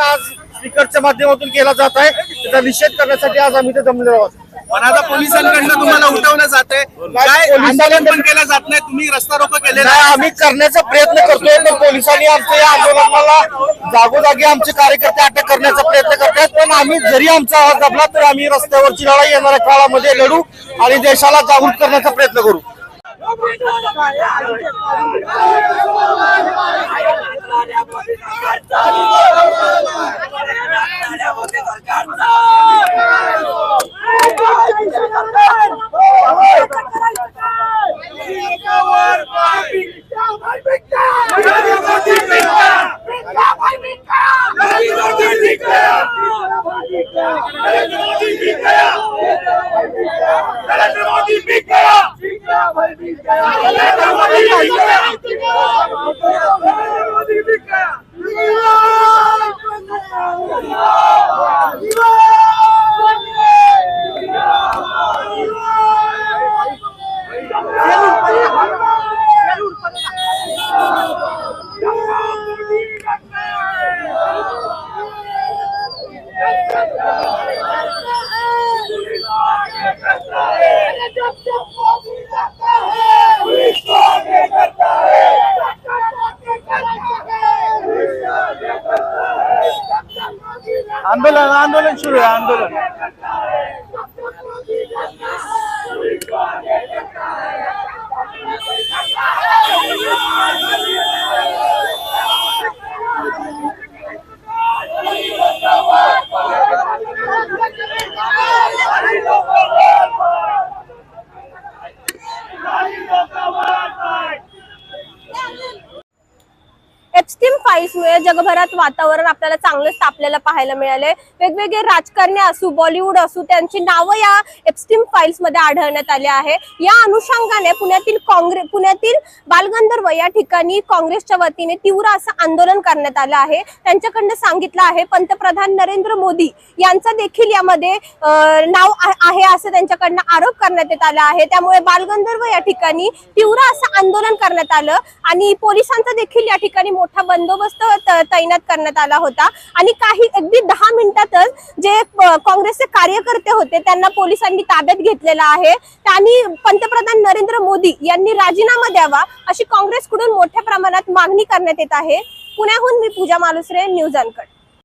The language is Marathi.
सुद्धा आज स्पीकरच्या माध्यमातून केला जात आहे. त्याचा निषेध करण्यासाठी आज आम्ही ते जमलेलो आहोत. पण आता पोलिसांकडनं तुम्हाला उठवलं जाते काय आंदोलन पण केलं जात नाही. तुम्ही रस्ता रोको केलेला नाही आहे. आम्ही करण्याचा प्रयत्न करतोय पण पोलिसांनी आमच्या या आंदोलनाला जागोजागी आमचे कार्यकर्ते अटक करण्याचा प्रयत्न करतात पण आम्ही जरी आमचा आवाज दाबला तर आम्ही रस्त्यावरची लढाई येणाऱ्या काळामध्ये लढू आणि देशाला जागृत करण्याचा प्रयत्न करू. Elle est vraiment आंदोलन आंदोलन सुरू आहे आंदोलन. एप्स्टीम जगभरात वातावरण आपल्याला चांगलंच तापलेलं पाहायला मिळाले वेगवेगळे राजकारणी असू बॉलिवूड असू त्यांची नावं या एप्स्टीम फाईल्समध्ये आढळण्यात आले आहे. या अनुषंगाने पुण्यातील काँग्रेस पुण्यातील बालगंधर्व या ठिकाणी काँग्रेसच्या वतीने तीव्र असं आंदोलन करण्यात आलं आहे. त्यांच्याकडनं सांगितलं आहे पंतप्रधान नरेंद्र मोदी यांचा देखील यामध्ये नाव आहे असं त्यांच्याकडनं आरोप करण्यात येत आला आहे. त्यामुळे बालगंधर्व या ठिकाणी तीव्र असं आंदोलन करण्यात आलं आणि पोलिसांचा देखील या ठिकाणी मोठा बंदोबस्त बंदोबस्त तैनात करण्यात आला होता. आणि काही अगदी दहा मिनिटातच जे काँग्रेसचे कार्यकर्ते होते त्यांना पोलिसांनी ताब्यात घेतलेला आहे. त्यांनी पंतप्रधान नरेंद्र मोदी यांनी राजीनामा द्यावा अशी काँग्रेसकडून मोठ्या प्रमाणात मागणी करण्यात येत आहे. पुण्याहून मी पूजा मालुसरे न्यूज अनकट.